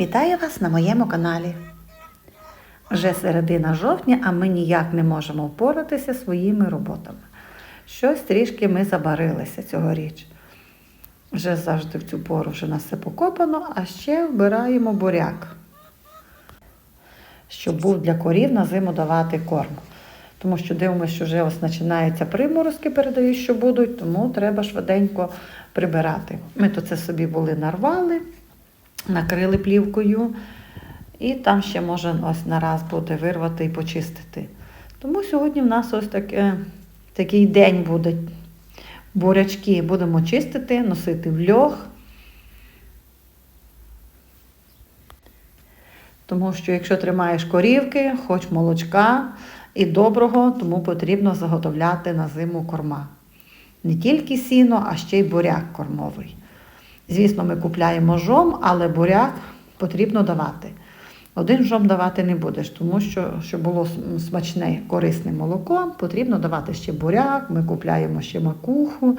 Вітаю вас на моєму каналі. Вже середина жовтня, а ми ніяк не можемо впоратися своїми роботами. Щось трішки ми забарилися цьогоріч. Вже завжди в цю пору вже нас все покопано, а ще вбираємо буряк, щоб був для корів на зиму давати корм. Тому що дивимося, що вже ось починаються приморозки, передають, що будуть, тому треба швиденько прибирати. Ми то це собі були нарвали, накрили плівкою, і там ще може ось на раз буде вирвати і почистити. Тому сьогодні в нас ось таке, такий день буде. Бурячки будемо чистити, носити в льох. Тому що якщо тримаєш корівки, хоч молочка і доброго, тому потрібно заготовляти на зиму корма. Не тільки сіно, а ще й буряк кормовий. Звісно, ми купляємо жом, але буряк потрібно давати. Один жом давати не будеш, тому що, щоб було смачне, корисне молоко, потрібно давати ще буряк, ми купляємо ще макуху.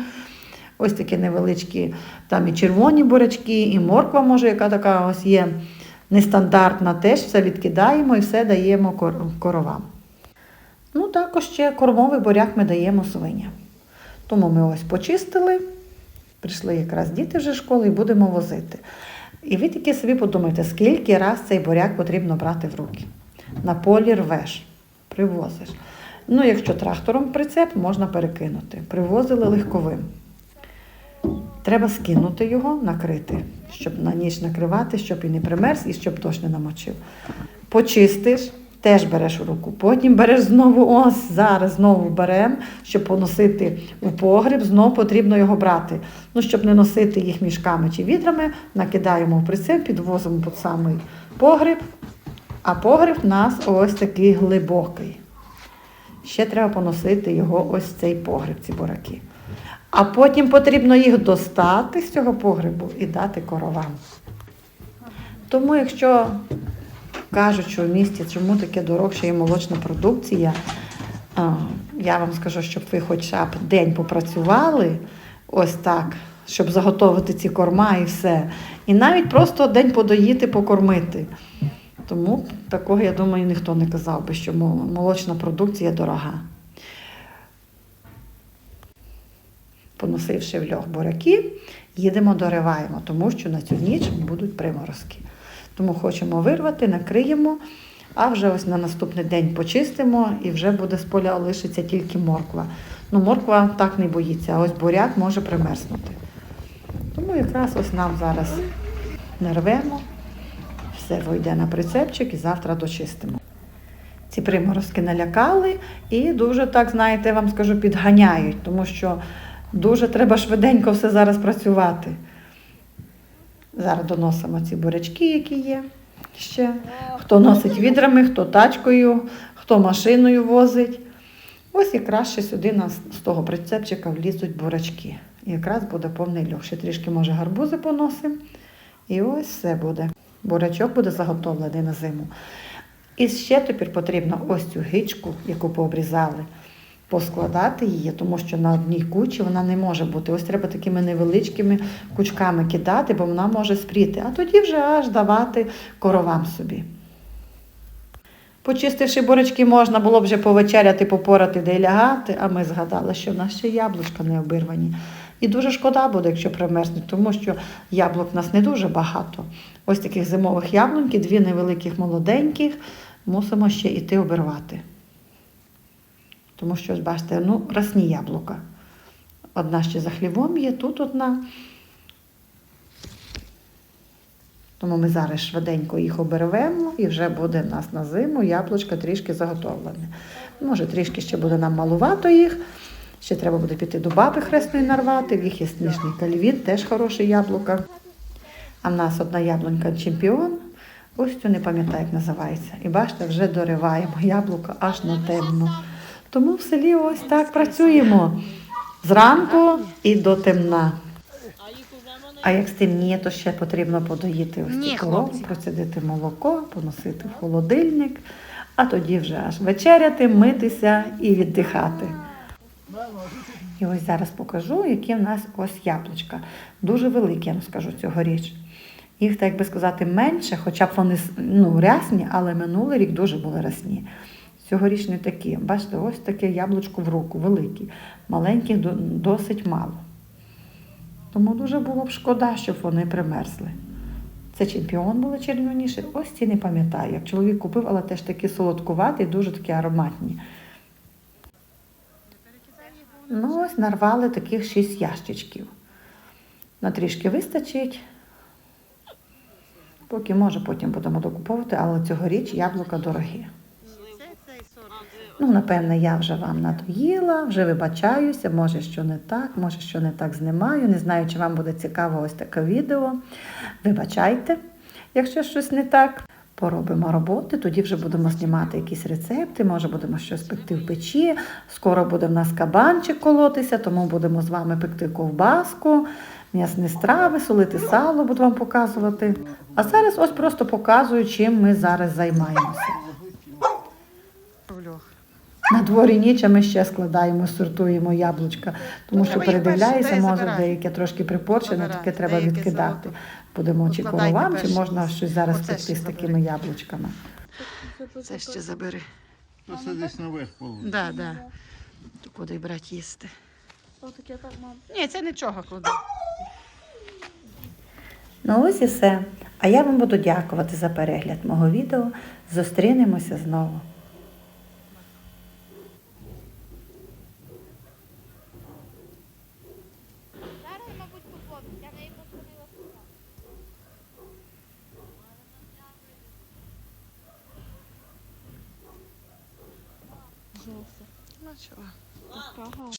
Ось такі невеличкі, там і червоні бурячки, і морква, може, яка така ось є нестандартна, теж все відкидаємо і все даємо кор- коровам. Ну, також ще кормовий буряк ми даємо свиням. Тому ми ось почистили, прийшли якраз діти вже школи і будемо возити. І ви тільки собі подумайте, скільки раз цей буряк потрібно брати в руки. На полі рвеш, привозиш. Ну, якщо трактором прицеп, можна перекинути. Привозили легковим. Треба скинути його, накрити, щоб на ніч накривати, щоб і не примерз, і щоб дощ не намочив. Почистиш, теж береш у руку. Потім береш знову ось зараз знову беремо, щоб поносити у погріб, знову потрібно його брати. Ну, щоб не носити їх мішками чи відрами, накидаємо в прицеп, підвозимо під самий погріб, а погріб в нас ось такий глибокий. Ще треба поносити його ось цей погріб, ці бураки. А потім потрібно їх достати з цього погребу і дати коровам. Тому, якщо кажуть, що в місті чому таке дорогша і молочна продукція, я вам скажу, щоб ви хоча б день попрацювали ось так, щоб заготовити ці корма і все. І навіть просто день подоїти, покормити. Тому такого, я думаю, ніхто не казав би, що молочна продукція дорога. Поносивши в льох буряки, їдемо дориваємо, тому що на цю ніч будуть приморозки. Тому хочемо вирвати, накриємо, а вже ось на наступний день почистимо і вже буде з поля лишиться тільки морква. Ну, морква так не боїться, а ось буряк може примерзнути. Тому якраз ось нам зараз нарвемо, все вийде на прицепчик і завтра дочистимо. Ці приморозки налякали і дуже так, знаєте, вам скажу, підганяють, тому що дуже треба швиденько все зараз працювати. Зараз доносимо ці бурячки, які є ще. Хто носить відрами, хто тачкою, хто машиною возить. Ось якраз ще сюди нас з того прицепчика влізуть бурячки. І якраз буде повний льох. Ще трішки, може, гарбузи поносимо. І ось все буде. Бурячок буде заготовлений на зиму. І ще тепер потрібно ось цю гичку, яку пообрізали, поскладати її, тому що на одній кучі вона не може бути. Ось треба такими невеличкими кучками кидати, бо вона може спріти, а тоді вже аж давати коровам собі. Почистивши бурячки, можна було б вже повечеряти, попорати де лягати, а ми згадали, що в нас ще яблучка не обірвані. І дуже шкода буде, якщо примерзнуть, тому що яблук в нас не дуже багато. Ось таких зимових яблуньки, дві невеликих молоденьких, мусимо ще йти обірвати. Тому що, ось бачите, ну, росні яблука. Одна ще за хлівом є, тут одна. Тому ми зараз швиденько їх обервемо і вже буде в нас на зиму яблучко трішки заготовлене. Може, трішки ще буде нам малувато їх. Ще треба буде піти до баби хресної нарвати. В їх є сніжний кальвін, теж хороше яблука. А в нас одна яблунька чемпіон. Ось цю не пам'ятаю, як називається. І бачите, вже дориваємо яблуко аж на темно. Тому в селі ось так працюємо зранку і до темна. А як стемніє, то ще потрібно подоїти ось цю корову, процідити молоко, поносити в холодильник, а тоді вже аж вечеряти, митися і віддихати. І ось зараз покажу, які в нас ось яблучка. Дуже великі, я вам скажу, цьогоріч. Їх, так би сказати, менше, хоча б вони ну, рясні, але минулий рік дуже були рясні. Цьогоріч не такі. Бачите, ось таке яблучко в руку, велике. Маленьких досить мало. Тому дуже було б шкода, щоб вони примерзли. Це чемпіон були червоніші. Ось ці не пам'ятаю. Як чоловік купив, але теж такі солодкуваті, дуже такі ароматні. Ну, ось нарвали таких шість ящичків. На трішки вистачить. Поки може, потім будемо докуповувати, але цьогоріч яблука дорогі. Ну, напевне, я вже вам надоїла, вже вибачаюся, може, що не так, може, що не так знімаю. Не знаю, чи вам буде цікаво ось таке відео. Вибачайте, якщо щось не так. Поробимо роботи, тоді вже будемо знімати якісь рецепти, може будемо щось пекти в печі. Скоро буде в нас кабанчик колотися, тому будемо з вами пекти ковбаску, м'ясні страви, солити сало, буду вам показувати. А зараз ось просто показую, чим ми зараз займаємося. На дворі ніч, а ми ще складаємо, сортуємо яблучка, тому що Треба їх передивляюся, може деяке трошки припорчене, таке треба відкидати. золото. Будемо чи Покладайте коровам, чи можна щось зараз Оце пекти з забери. такими яблучками. Це ще забери. Ну, це десь наверх. Да, да. То куди брати їсти? Так. Ні, це нічого клади. Ну ось і все. А я вам буду дякувати за перегляд мого відео. Зустрінемося знову. Мабуть. Я неї позвонила сюди. Ну чого? Така.